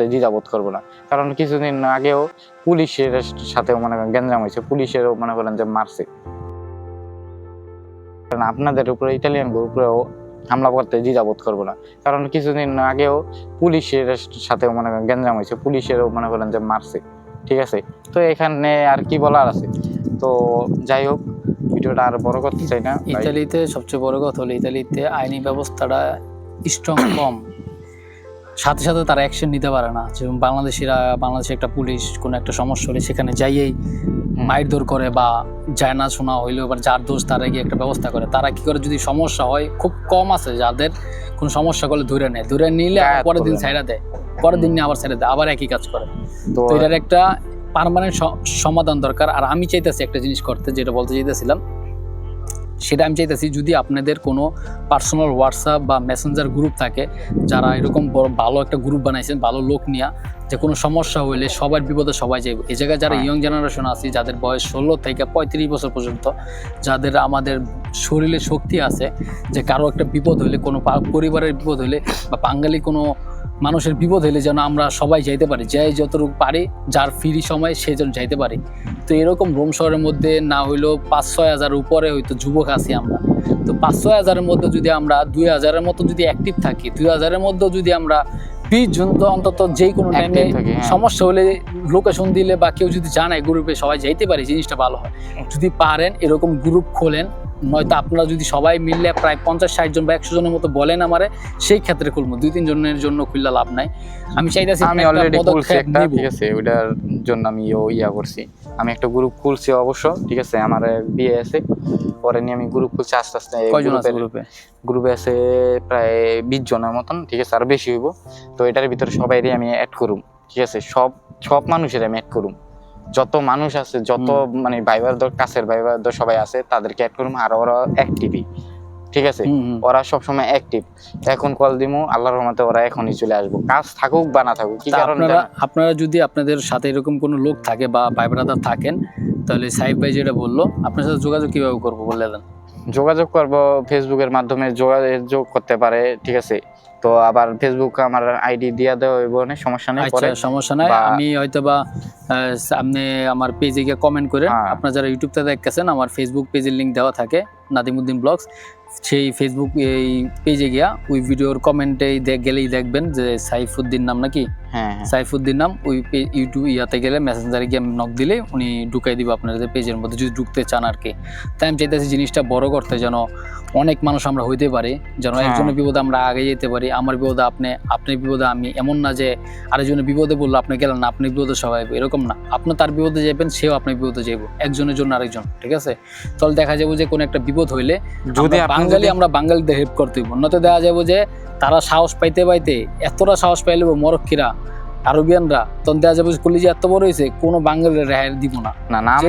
করতে দ্বিধাবোধ করব না। কারণ কিছুদিন আগেও পুলিশের সাথেও মনে করেন গ্যাঞ্জাম হয়েছে, পুলিশেরও মনে করেন যে মারছে। কারণ আপনাদের উপরে ইটালিয়ান উপরেও হামলা করতে দ্বিধাবোধ করব না। কারণ কিছুদিন আগেও পুলিশের সাথেও মনে করেন গ্যাঞ্জাম হয়েছে, পুলিশেরও মনে করেন যে মারছে। ঠিক আছে? তো এখানে আর কি বলার আছে? তো যাই হোক, ভিডিওটা আর বড় করতে চাই না। ইতালিতে সবচেয়ে বড় কথা হলো, ইতালিতে আইনি ব্যবস্থাটা স্ট্রং কম। সাথে সাথে তারা অ্যাকশন নিতে পারে না। যেমন বাংলাদেশিরা বাংলাদেশে একটা পুলিশ কোনো একটা সমস্যা হলে সেখানে যাইয়েই। মাইরধর করে বা যায় না শোনা হইলেও এবার যার দোষ তারা গিয়ে একটা ব্যবস্থা করে। তারা কি করে যদি সমস্যা হয় খুব কম আছে যাদের কোনো সমস্যা করলে ধরে নেয়। ধরে নিলে পরের দিন। ছাইড়া দেয়। পরের দিন নিয়ে আবার ছেড়ে দেয়। আবার একই কাজ করে। তো এটার একটা পারমানেন্ট সমাধান দরকার। আর আমি চাইতেছি একটা জিনিস করতে যেটা বলতে চাইতেছিলাম। সেটা আমি চাইতেছি যদি আপনাদের কোনো পার্সোনাল হোয়াটসঅ্যাপ বা মেসেঞ্জার গ্রুপ থাকে যারা এরকম বড় ভালো একটা গ্রুপ বানাইছেন ভালো লোক নিয়ে যে কোনো সমস্যা হইলে সবার বিপদে সবাই যাবে এই জায়গায় যারা হ্যাঁ। ইয়ং জেনারেশন আছে যাদের বয়স ষোলো থেকে পঁয়ত্রিশ বছর পর্যন্ত যাদের আমাদের শরীরে শক্তি আছে যে কারও একটা বিপদ হইলে কোনো পরিবারের বিপদ হইলে বা বাঙালি কোনো মানুষের বিপদ হলে যেন আমরা সবাই যাইতে পারি। যে যতটুকু পারে যার ফ্রি সময় সে যেন যাইতে পারে। তো এরকম রোম শহরের মধ্যে না হইলেও পাঁচ ছয় হাজার উপরে হয়তো যুবক আছি আমরা। তো পাঁচ ছয় হাজারের মধ্যে যদি আমরা দুই হাজারের মতো যদি অ্যাক্টিভ থাকি দুই হাজারের মধ্যে যদি আমরা বিশ জন তো অন্তত যে কোনো টাইমে। সমস্যা হলে লোকেশন দিলে বা কেউ যদি জানায় গ্রুপে সবাই যাইতে পারে জিনিসটা ভালো হয়। যদি পারেন এরকম গ্রুপ খোলেন নয়তো আপনারা যদি সবাই মিললে প্রায় পঞ্চাশ ষাট জন বা একশো জনের মতো বলেন আমারে সেই ক্ষেত্রে খুলবো। দুই তিন জনের জন্য খুললে লাভ নাই। আমি চাইতেছি আমি অলরেডি খুলছি একটা ঠিক আছে ওইটার জন্য আমি ইয়া করছি। আমি একটা গ্রুপ খুলছি অবশ্য ঠিক আছে আমার বিয়ে আছে পরে নিয়ে আমি গ্রুপ খুলছি আস্তে আস্তে। কয়জন আছে গ্রুপে গ্রুপে আছে প্রায় বিশ জনের মতন ঠিক আছে আর বেশি হইব। তো এটার ভিতরে সবাইরই আমি অ্যাড করুম ঠিক আছে সব সব মানুষের আমি অ্যাড করুম। যত মানুষ আছে যত মানে ভাইবার দর কাছের ভাইবার দর সবাই আছে তাদেরকে অ্যাড করুম আর ওরা অ্যাক্টিভই ঠিক আছে? ওরা সব সময় সবসময় অ্যাক্টিভ এখন কল দিমু আল্লাহর রহমতে ওরা এখনই চলে আসব। কাজ থাকুক বা না থাকুক কি কারণ আপনারা আপনারা যদি আপনাদের সাথে এরকম কোনো লোক থাকে বা ভাই ব্রাদার থাকেন তাহলে সাহেব ভাই যেটা বলল আপনার সাথে যোগাযোগ কীভাবে করব বলে দেন যোগাযোগ করব ফেসবুকের মাধ্যমে যোগাযোগ করতে পারে ঠিক আছে? তো আবার ফেসবুক আমার আইডি দিয়া দেওয়া হইব না সমস্যা নেই আচ্ছা পরে সমস্যা নাই। আমি হয়তোবা আপনি আমার পেজে গিয়ে কমেন্ট করেন হ্যাঁ। আপনারা যারা ইউটিউবতে দেখতেছেন আমার ফেসবুক পেজের লিংক দেওয়া থাকে নাদিমুদ্দিন ব্লগস সেই ফেসবুক এই পেজে গিয়া ওই ভিডিওর কমেন্টেই গেলেই দেখবেন যে সাইফুদ্দিন নাম নাকি? হ্যাঁ হ্যাঁ। সাইফুদ্দিন নাম ওই ইউটিউব ইয়াতে গেলে মেসেঞ্জারে গিয়ে নক দিলে উনি ঢুকাই দিবে আপনাদের পেজের মধ্যে যদি ঢুকতে চান আর কি। তাই আমি চাইতেছি জিনিসটা বড় করতে যেন অনেক মানুষ আমরা হইতে পারি যেন হ্যাঁ। একজনের বিপদে আমরা আগে যেতে পারি আমার বিপদে আপনি আপনার বিপদে আমি এমন না যে আরেকজনের বিপদে বলল আপনি গেলেন না আপনি বিপদে সবাই এরকম না। আপনি তার বিপদে যাবেন সেও আপনার বিপদে যাইব একজনের জন্য আরেকজন ঠিক আছে? তাহলে দেখা যাব যে কোনো একটা বিপদ হইলে যদি বাঙালি আমরা বাঙালিদের হেল্প করতে হইব। দেওয়া যাব যে, তারা সাহস পাইতে পাইতে, এতটা সাহস পাইলে মরক্কিরা। আরবিয়ানরা তখন দেখা যাবে যে এত বড় হয়েছে কোনো বাঙালির রেহাই দিব না। না নাম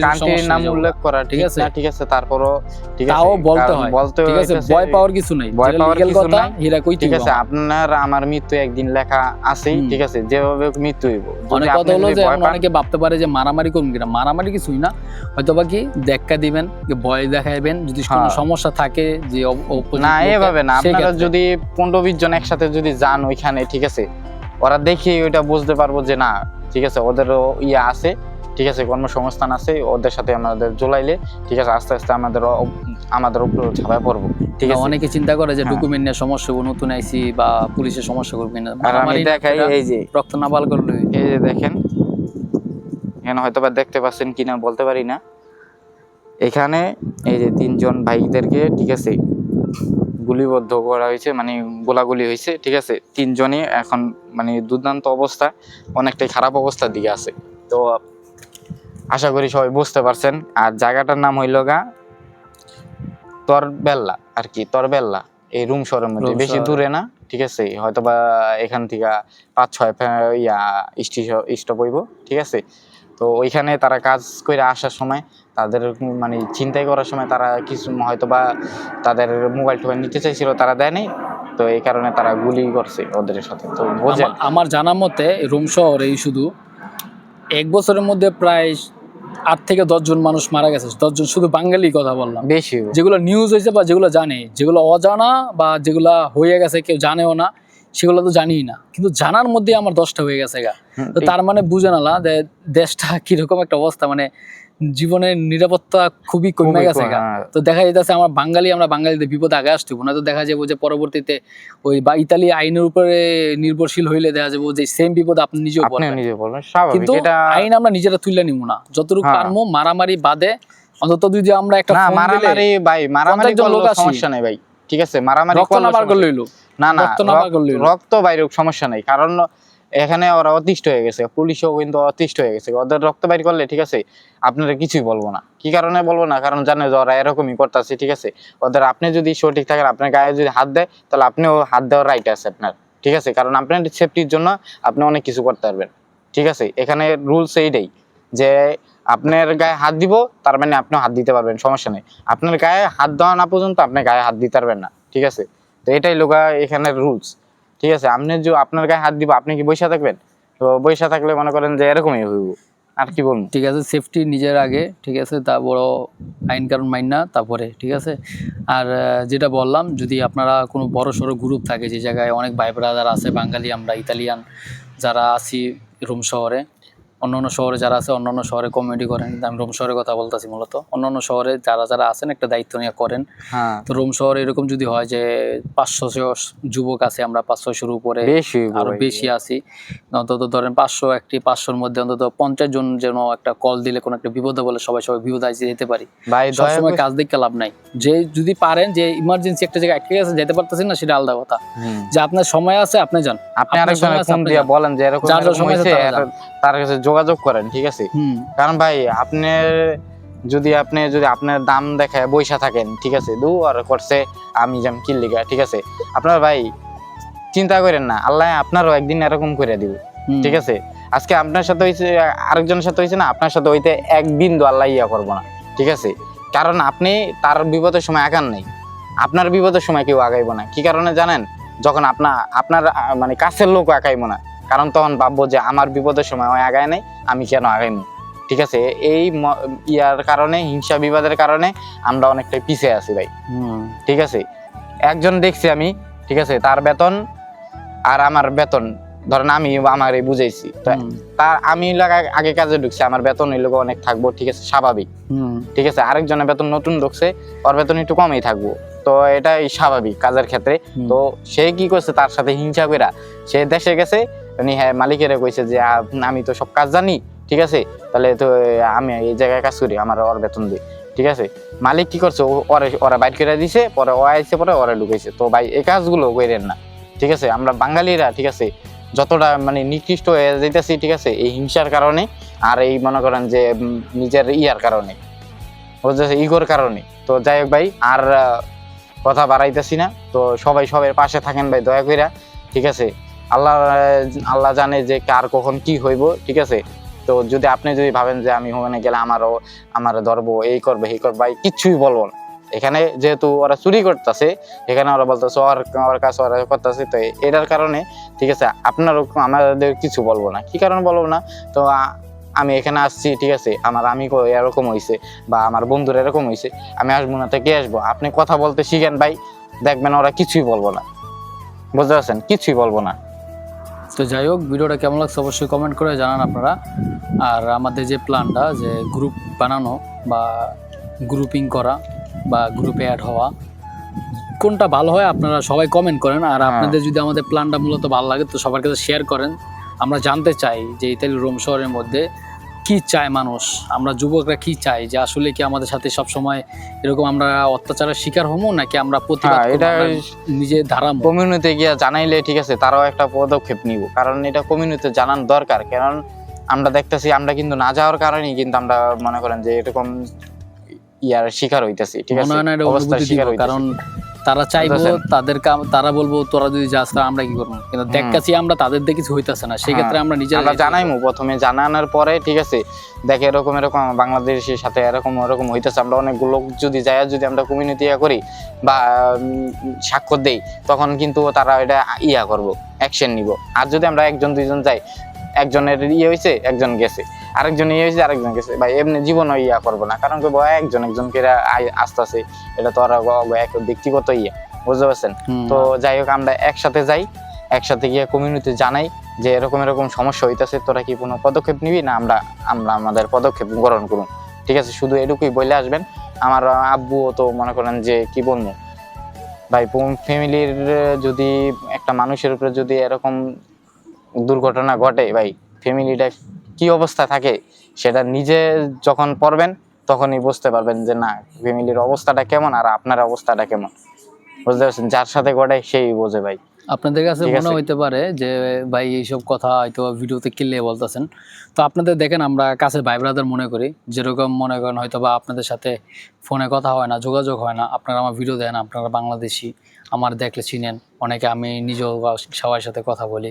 কান্ট্রির নাম উল্লেখ করা ঠিক আছে? আছে? ঠিক আছে তারপরও ঠিক আছে। তাও বলতে হয়। বলতে ঠিক আছে ভয় পাওয়ার কিছু নাই। ভয় পাওয়ার কিছু কথা। হীরা কই ঠিক আছে আপনার আমার মৃত্যু একদিন লেখা হুম। ঠিক আছে? যেভাবে মৃত্যু হইব। অনেক কথা হলো যে অনেকে ভাবতে পারে যে মারামারি করুন কিনা। মারামারি কিছুই না। হয়তো বা কি দেখা দিবেন যে ভয় দেখাইবেন যদি কোনো হ্যাঁ। সমস্যা থাকে যে না এভাবে না। আপনারা যদি পনেরো বিশ জন একসাথে যদি যান ওইখানে ঠিক আছে? ওরা দেখে ওইটা বুঝতে পারব যে না ঠিক আছে ওদেরও ইয়ে আছে ঠিক আছে কর্মসংস্থান আছে ওদের সাথে আমাদের জোলাইলে ঠিক আছে আস্তে আস্তে আমাদের আমাদের উপর ছাপায় পড়ব ঠিক আছে? অনেকে চিন্তা করে যে হ্যাঁ। ডকুমেন্ট নিয়ে সমস্যা হবে, নতুন আইসি বা পুলিশের সমস্যা করবে কিনা। আমি দেখাই এই যে রক্ত না বাল করলে। এই যে দেখেন এখানে হয়তো বা দেখতে পাচ্ছেন কিনা বলতে পারি না। এখানে এই যে তিনজন ভাইদেরকে ঠিক আছে গুলিবদ্ধ করা হয়েছে মানে গোলাগুলি হয়েছে ঠিক আছে? তিনজনই এখন মানে দুর্দান্ত অবস্থা অনেকটাই খারাপ অবস্থার দিকে আছে। তো আশা করি সবাই বুঝতে পারছেন। আর জায়গাটার নাম হইল গা তরবেল্লা আর কি তরবেল্লা এই রুম শহরের মধ্যে। বেশি দূরে না ঠিক আছে? হয়তোবা এখান থেকে পাঁচ ছয় ইয়া স্টপ হইব ঠিক আছে? তো ওইখানে তারা কাজ করে আসার সময় তাদের মানে চিন্তাই করার সময় তারা কিছু হয়তো বা তাদের মোবাইল টোবাইল নিতে চাইছিল তারা দেয়নি। তো এই কারণে তারা গুলি করছে ওদের সাথে। তো বোঝেন আমার- জানা মতে রোম শহরেই শুধু এক বছরের মধ্যে প্রায় আট থেকে দশজন মানুষ মারা গেছে। দশজন শুধু বাঙালি কথা বললাম। বেশি। যেগুলো নিউজ হয়েছে বা যেগুলো জানে যেগুলো অজানা বা যেগুলো হয়ে গেছে কেউ জানেও না সেগুলো তো জানিই না। কিন্তু জানার মধ্যে আমার দশটা হয়ে গেছে গা। তো তার মানে বুঝে নালা যে দেশটা কীরকম একটা অবস্থা মানে জীবনের নিরাপত্তা খুবই কমে গেছে গা। হ্যাঁ। তো দেখা যাইতেছে আমার বাঙালি আমরা বাঙালিদের বিপদ আগে আসতে না তো দেখা যাব যে পরবর্তীতে ওই বা ইতালি আইনের উপরে নির্ভরশীল হইলে দেখা যাব যে সেম বিপদ আপনি নিজেও স্বাভাবিক কিন্তু এটা আইন আমরা নিজেরা তুলে নিব না। যতটুকু হ্যাঁ। পারব মারামারি বাদে অন্তত যদি আমরা একটা না মারামারি ভাই মারামারি 50 লোক সমস্যা নেই ভাই ঠিক আছে? মারামারি করলে না না রক্ত বাইরে সমস্যা নেই। কারণ এখানে ওরা অতিষ্ঠ হয়ে গেছে। পুলিশও কিন্তু অতিষ্ঠ হয়ে গেছে। ওদের রক্ত বাইর করলে ঠিক আছে আপনারা কিছুই বলব না। কি কারণে বলব না? কারণ জানে যে ওরা এরকমই করতেছে ঠিক আছে? ওদের আপনি যদি সঠিক থাকেন আপনার গায়ে যদি হাত দেয় তাহলে আপনিও হাত দেওয়ার রাইট আছে আপনার। ঠিক আছে? কারণ আপনার সেফটির জন্য আপনি অনেক কিছু করতে পারবেন। ঠিক আছে? এখানে রুলস এইটাই যে আপনার গায়ে হাত দিব তার মানে আপনিও হাত দিতে পারবেন সমস্যা নেই। আপনার গায়ে হাত দেওয়া না পর্যন্ত আপনি গায়ে হাত দিতে পারবেন না। ঠিক আছে? তো এটাই লোকা এখানের রুলস ঠিক আছে, আপনি যে আপনার গায়ে হাত দিব, আপনি কি বৈশা থাকবেন? তো বৈশা থাকলে মনে করেন যে এরকমই হইব। আর কি বলব? ঠিক আছে সেফটি নিজের আগে, ঠিক আছে, তা বড় আইন কারণ মাইন না, তারপরে, ঠিক আছে। আর যেটা বললাম, যদি আপনারা কোনো বড় সড়ো গ্রুপ থাকে যে জায়গায় অনেক ভাই ব্রাদার আছে, বাঙালি আমরা, ইতালিয়ান যারা আছি রোম শহরে অন্য অন্য শহরে যারা আছে অন্য অন্য শহরে কমিউনিটি করেন আমি রোম শহরের কথা বলতেছি মূলত। অন্য অন্য শহরে যারা যারা আছেন একটা দায়িত্ব নিয়ে করেন। হ্যাঁ। তো রোম শহরে এরকম যদি হয় যে পাঁচশো যুবক আছে আমরা উপরে বেশি হইবো আরও বেশি আছি। অন্তত ধরেন পাঁচশো একটি পাঁচশোর মধ্যে অন্তত পঞ্চাশ জন যেন একটা কল দিলে কোনো একটা বিপদে বলে সবাই সবাই বিপদ আসে যেতে পারি। সবসময় কাজ দেখতে লাভ নাই। যে যদি পারেন যে ইমার্জেন্সি একটা জায়গায় আটকে গেছে যেতে পারতেছেন না সেটা আলাদা কথা। যে আপনার সময় আছে আপনি যান। আপনি দিয়ে বলেন যে এরকম সময় আছে তার কাছে যোগাযোগ করেন ঠিক আছে? কারণ ভাই আপনি যদি আপনি যদি আপনার দাম দেখায় বৈশা থাকেন ঠিক আছে? দু আর করছে আমি যেম কিল্লিগা ঠিক আছে? আপনার ভাই চিন্তা করেন না আল্লাহ আপনারও একদিন এরকম করে দিব ঠিক আছে? আজকে আপনার সাথে হয়েছে আরেকজনের সাথে হয়েছে না আপনার সাথে হইতে এক বিন্দু আল্লাহ ইয়া করব না ঠিক আছে? কারণ আপনি তার বিপদের সময় আগান নেই আপনার বিপদের সময় কেউ আগাইবো না। কি কারণে জানেন? যখন আপনার আপনার মানে কাছের লোক আগাইবো না। কারণ তখন ভাববো যে আমার বিপদের সময় ওই আগায় নাই আমি কেন আগাইনি ঠিক আছে? এই ইয়ার কারণে হিংসা বিবাদের কারণে আমরা অনেকটাই পিছিয়ে আছি ভাই। ঠিক আছে? একজন দেখছি আমি ঠিক আছে? তার বেতন আর আমার বেতন ধরেন আমি আমার বুঝাইছি। তো তার আমি আগে কাজে ঢুকছি আমার বেতন এই লোক অনেক থাকব ঠিক আছে? স্বাভাবিক। ঠিক আছে? আরেকজনের বেতন নতুন ঢুকছে ওর বেতন একটু কমই থাকব। তো এটাই স্বাভাবিক কাজের ক্ষেত্রে। তো সে কি করছে? তার সাথে হিংসা কইরা সে দেশে গেছে হ্যাঁ মালিকের কইছে যে আমি তো সব কাজ জানি, ঠিক আছে? তাহলে তো, আমি এই জায়গায় কাজ করি, আমার ওর বেতন দিই। ঠিক আছে? মালিক কি করছে? ওরে, ওরা বাইর করে দিছে, পরে ও আইছে, পরে ওরা ঢুকেছে তো ভাই, এই কাজগুলো কইরেন না, ঠিক আছে? আমরা বাঙালিরা, ঠিক আছে, যতটা মানে নিকৃষ্ট হয়ে যাইতেছি, ঠিক আছে, এই হিংসার কারণে, আর এই মনে করেন যে নিজের ইয়ার কারণে বুঝতেছে ইগোর কারণে। তো যাই হোক ভাই, আর কথা বাড়াইতেছি না। তো সবাই সবার পাশে থাকেন ভাই, দয়া কইরা, ঠিক আছে? আল্লাহ আল্লাহ জানে যে কার কখন কি হইব, ঠিক আছে? তো যদি আপনি যদি ভাবেন যে আমি ওখানে গেলে আমারও, আমার ধরবো, এই করবে এই করবে কিচ্ছুই বলব না। এখানে যেহেতু ওরা চুরি করতেছে, এখানে ওরা বলতেছে, ওর ওর কাছে ওরা করতেছে। তো এটার কারণে, ঠিক আছে, আপনারও আমাদের কিছু বলব না। কি কারণ বলব না? তো আমি এখানে আসছি, ঠিক আছে, আমার আমি এরকম হয়েছে বা আমার বন্ধুর এরকম হয়েছে আমি আসব না, তো কে আসব? আপনি কথা বলতে শিখেন, ভাই, দেখবেন ওরা কিছুই বলব না। বুঝতে পারছেন? কিছুই বলব না। তো যাই হোক ভিডিওটা কেমন লাগছে অবশ্যই কমেন্ট করে জানান আপনারা। আর আমাদের যে প্ল্যানটা যে গ্রুপ বানানো বা গ্রুপিং করা বা গ্রুপে অ্যাড হওয়া কোনটা ভালো হয় আপনারা সবাই কমেন্ট করেন। আর হ্যাঁ। আপনাদের যদি আমাদের প্ল্যানটা মূলত ভালো লাগে তো সবার কাছে শেয়ার করেন। আমরা জানতে চাই যে ইতালি রোম শহরের মধ্যে কি চায় মানুষ? আমরা যুবকরা কি চাই? যে আসলে কি আমাদের সাথে সব সময় এরকম আমরা অত্যাচারের শিকার হব নাকি আমরা প্রতিবাদ হ্যাঁ, করব, এটা নিজে ধারামো কমিউনিটি গিয়া জানাইলে ঠিক আছে তারাও একটা পদক্ষেপ নিব। কারণ এটা কমিউনিটি জানান দরকার। কারণ আমরা দেখতেছি আমরা কিন্তু না যাওয়ার কারণেই কিন্তু আমরা মনে করেন যে এরকম ইয়ার শিকার হইতেছি ঠিক আছে? অবস্থার শিকার কারণ তারা চাইব তাদের কাম তারা বলব তোরা যদি যাস তাহলে আমরা কি করব? কিন্তু হুম। দেখতেছি আমরা তাদের দিয়ে কিছু হইতাছে না। সেই ক্ষেত্রে আমরা নিজেরা আমরা জানাইমু প্রথমে। জানানোর পরে ঠিক আছে দেখে এরকম এরকম বাংলাদেশের সাথে এরকম এরকম হইতেছে। আমরা অনেকগুলো লোক যদি যায় যদি আমরা কমিউনিটি ইয়া করি বা স্বাক্ষর দেই তখন কিন্তু তারা এটা ইয়া করব অ্যাকশন নিব। আর যদি আমরা একজন দুইজন যাই একজনের ইয়ে হয়েছে একজন গেছে। আরেকজন ইয়ে হয়েছে আরেকজন গেছে। ভাই এমনি জীবনও ইয়া করব না। কারণ কি ভাই একজন একজনকে আসতেছে এটা তো আর এক ব্যক্তিগত ইয়ে বুঝতে পারছেন? তো যাই হোক আমরা একসাথে যাই একসাথে গিয়ে কমিউনিটি জানাই যে এরকম এরকম সমস্যা হইতেছে তোরা কি কোনো পদক্ষেপ নিবি? না আমরা আমরা আমাদের পদক্ষেপ গ্রহণ করুন। ঠিক আছে? শুধু এটুকুই বলে আসবেন। আমার আব্বুও তো মনে করেন যে কি বলব? ভাই ফ্যামিলির যদি একটা মানুষের উপরে যদি এরকম দুর্ঘটনা ঘটে ভাই ফ্যামিলিটা কি অবস্থা থাকে সেটা নিজে যখন পড়বেন তখনই বুঝতে পারবেন যে না ফ্যামিলির অবস্থাটা কেমন আর আপনার অবস্থাটা কেমন। বুঝতে পারছেন? যার সাথে ঘটে সেই বোঝে ভাই। আপনাদের কাছে মনে হইতে পারে যে ভাই এইসব কথা হয়তো ভিডিওতে কিনলে বলতেছেন। তো আপনাদের দেখেন আমরা কাছে ভাই ব্রাদার মনে করি যেরকম মনে করেন হয়তো বা আপনাদের সাথে ফোনে কথা হয় না যোগাযোগ হয় না। আপনারা আমার ভিডিও দেন আপনারা বাংলাদেশি আমার দেখলে চিনেন। অনেকে আমি নিজেও সবার সাথে কথা বলি।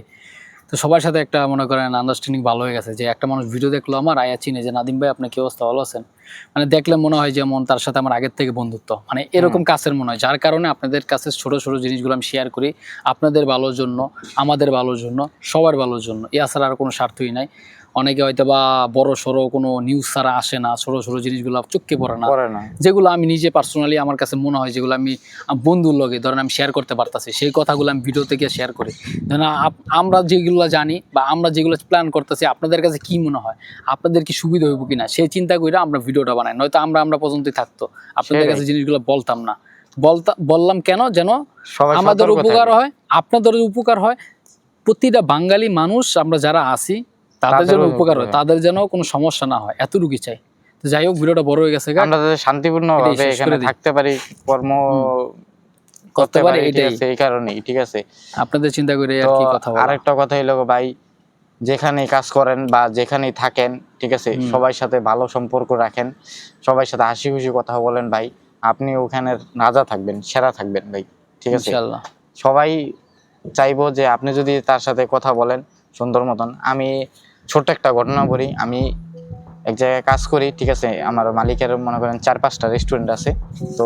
তো সবার সাথে একটা মনে করেন আন্ডারস্ট্যান্ডিং ভালো হয়ে গেছে যে একটা মানুষ ভিডিও দেখল আমার আয়া চিনে যে নাদিম ভাই আপনি কি অবস্থা? ভালো আছেন? মানে দেখলে মনে হয় যেমন তার সাথে আমার আগের থেকে বন্ধুত্ব। মানে এরকম কাছের মনে হয় যার কারণে আপনাদের কাছে ছোট ছোট জিনিসগুলো আমি শেয়ার করি। আপনাদের ভালোর জন্য আমাদের ভালোর জন্য সবার ভালোর জন্য। এ আসার আর কোনো স্বার্থই নাই। অনেকে হয়তো বা বড় সড়ো কোনো নিউজ ছাড়া আসে না ছোট ছোট জিনিসগুলো চোখকে পড়ে না। যেগুলো আমি নিজে পার্সোনালি আমার কাছে মনে হয় যেগুলো আমি বন্ধুর লগে ধরেন আমি শেয়ার করতে পারতাছি সেই কথাগুলো আমি ভিডিও থেকে শেয়ার করি। ধরেন আমরা যেগুলো জানি বা আমরা যেগুলো প্ল্যান করতেছি আপনাদের কাছে কি মনে হয়? আপনাদের কি সুবিধা হইব কিনা? সেই চিন্তা করে আমরা ভিডিওটা বানাই নয়তো আমরা আমরা পর্যন্তই থাকতো। আপনাদের। কাছে জিনিসগুলো বলতাম না। বললাম কেন যেন আমাদের উপকার হয় আপনাদের উপকার হয়। প্রতিটা বাঙালি মানুষ আমরা যারা আছি তাদের যেন উপকার হয়। তাদের যেন কোনো সমস্যা না হয় এতটুকুই চাই। তো যাই হোক ভিডিওটা বড় হয়ে গেছে আমরা যাতে শান্তিপূর্ণ ভাবে এখানে থাকতে পারি কর্ম করতে পারি এটাই। এই কারণেই ঠিক আছে। আপনাদের চিন্তা করে আর কি কথা বলা আরেকটা কথা হইল গো ভাই যেখানেই কাজ করেন বা যেখানেই থাকেন ঠিক আছে সবার সাথে ভালো সম্পর্ক রাখেন সবার সাথে হাসি খুশি কথা বলেন ভাই আপনি ওখানে রাজা থাকবেন সেরা থাকবেন ভাই ঠিক আছে। সবাই চাইব যে আপনি যদি তার সাথে কথা বলেন সুন্দর মতন আমি ছোট্ট একটা ঘটনা বলি। আমি এক জায়গায় কাজ করি, ঠিক আছে? আমার মালিকের মনে করেন চার পাঁচটা রেস্টুরেন্ট আছে। তো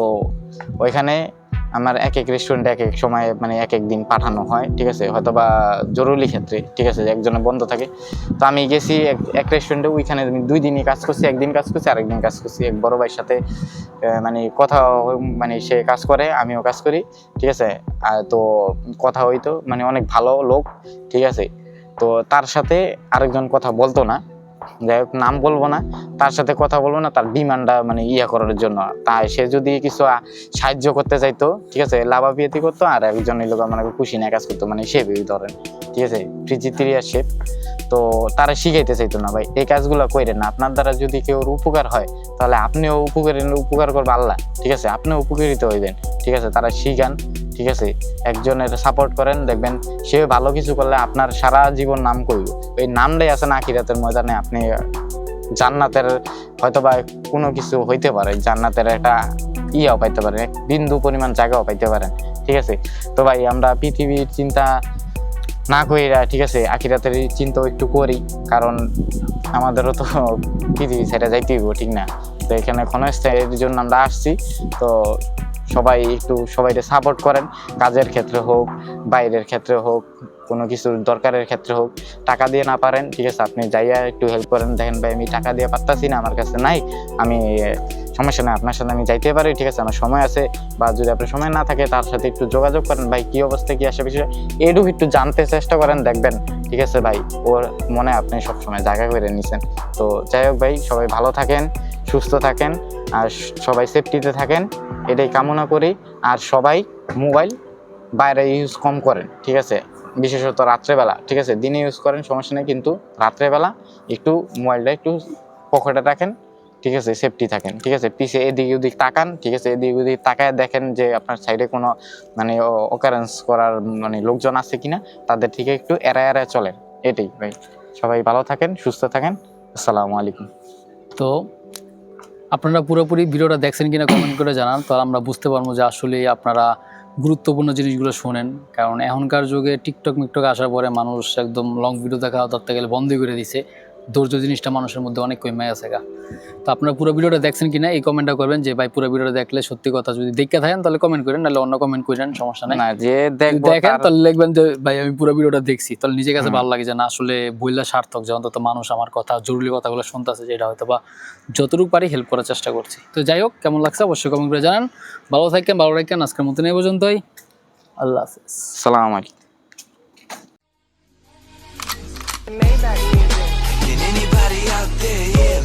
ওইখানে আমার এক এক রেস্টুরেন্টে এক এক সময় মানে এক এক দিন পাঠানো হয়, ঠিক আছে? হয়তো বা জরুরি ক্ষেত্রে, ঠিক আছে? একজনের বন্ধ থাকে। তো আমি গেছি এক এক রেস্টুরেন্টে ওইখানে আমি দুই দিনই কাজ করছি, একদিন কাজ করছি, আরেকদিন কাজ করছি। এক বড় ভাইয়ের সাথে মানে কথা মানে সে কাজ করে, আমিও কাজ করি, ঠিক আছে? তো কথা হইতো মানে অনেক ভালো লোক, ঠিক আছে? তো তার সাথে আরেকজন কথা বলতো না। যাই হোক, নাম বলব না। তার সাথে কথা বলব না, তার ডিমান্ডটা মানে ইয়া করার জন্য। তাই সে যদি কিছু সাহায্য করতে চাইতো, ঠিক আছে লাভাবিয়াতি করতো, আর একজন লোক মানে খুশি না কাজ করতো মানে শেপই ধরেন, ঠিক আছে ফ্রিজিতেরিয়া শেপ তো তারা শিখাইতে চাইতো না, ভাই, এই কাজগুলো কইরেন না। আপনার দ্বারা যদি কেউ উপকার হয়, তাহলে আপনিও উপকার উপকার করবে আল্লাহ, ঠিক আছে, আপনিও উপকৃত হইবেন, ঠিক আছে, তারা শিখান। ঠিক আছে? একজনের সাপোর্ট করেন, দেখবেন সে ভালো কিছু করলে আপনার সারা জীবন নাম করব এই নামটাই আছে না আখিরাতের ময়দানে, আপনি জান্নাতের হয়তো বা কোনো কিছু হইতে পারে, জান্নাতের একটা ইয়াও পাইতে পারেন বিন্দু পরিমাণ জায়গাও পাইতে পারেন, ঠিক আছে? তো ভাই, আমরা পৃথিবীর চিন্তা না কইরা, ঠিক আছে, আখিরাতের চিন্তাও একটু করি, কারণ আমাদেরও তো পৃথিবী ছেড়ে যাইতে ঠিক না? তো এখানে ক্ষণস্থায়ের জন্য আমরা আসছি, তো সবাই একটু সবাইকে সাপোর্ট করেন, কাজের ক্ষেত্রে হোক, বাইরের ক্ষেত্রে হোক, কোনো কিছুর দরকারের ক্ষেত্রে হোক, টাকা দিয়ে না পারেন, ঠিক আছে, আপনি যাইয়া একটু হেল্প করেন। দেখেন ভাই, আমি টাকা দিয়ে পারতাছি না, আমার কাছে নাই, আমি, সমস্যা নাই, আপনার সাথে আমি যাইতে পারি, ঠিক আছে, আমার সময় আছে, বা যদি আপনার সময় না থাকে, তার সাথে একটু যোগাযোগ করেন, ভাই, কি অবস্থা, কি আসে বিষয়, এটুকু একটু জানতে চেষ্টা করেন, দেখবেন, ঠিক আছে, ভাই, ওর মনে আপনি সবসময় জায়গা করে নিছেন। তো যাই হোক ভাই, সবাই ভালো থাকেন। সুস্থ থাকেন আর সবাই সেফটিতে থাকেন, এটাই কামনা করি। আর সবাই মোবাইল বাইরে ইউজ কম করেন, ঠিক আছে? বিশেষত রাত্রেবেলা, ঠিক আছে? দিনে ইউজ করেন, সমস্যা নেই, কিন্তু রাত্রেবেলা একটু মোবাইলটা একটু পকেটে রাখেন, ঠিক আছে? সেফটি থাকেন, ঠিক আছে? পিছে এদিক ওদিক তাকান, ঠিক আছে? এদিক ওদিক তাকায় দেখেন যে আপনার সাইডে কোনো মানে অকারেন্স করার মানে লোকজন আছে কিনা, তাদের থেকে একটু এড়ায় এড়ায় চলেন। এটাই ভাই। সবাই ভালো থাকেন, সুস্থ থাকেন। আসসালামু আলাইকুম। তো আপনারা পুরোপুরি ভিডিওটা দেখছেন কিনা কমেন্ট করে জানান, তাহলে আমরা বুঝতে পারব যে আসলে আপনারা গুরুত্বপূর্ণ জিনিসগুলো শোনেন। কারণ এখনকার যুগে টিকটক মিকটক আসার পরে মানুষ একদম লং ভিডিও দেখা ধরতে গেলে বন্ধই করে দিছে। ধৈর্য জিনিসটা মানুষের মধ্যে অনেক কমে আছে গা। তো আপনারা পুরো ভিডিওটা দেখছেন কিনা এই কমেন্টটা করবেন যে ভাই পুরো ভিডিওটা দেখলে সত্যি কথা যদি দেখতে থাকেন তাহলে কমেন্ট করেন নাহলে অন্য কমেন্ট করেন সমস্যা নাই। না যে দেখেন তাহলে লিখবেন যে ভাই আমি পুরো ভিডিওটা দেখছি। তাহলে নিজের কাছে ভালো লাগে যে না আসলে বইলা সার্থক যে অন্তত মানুষ আমার কথা জরুরি কথাগুলো শুনতেছে যেটা হয়তো বা যতটুকু পারি হেল্প করার চেষ্টা করছি। তো যাই হোক কেমন লাগছে অবশ্যই কমেন্ট করে জানান। ভালো থাকেন ভালো রাখেন। আজকের মতন এই পর্যন্তই। আল্লাহ হাফিজ। সালাম আলাইকুম। yeah, yeah.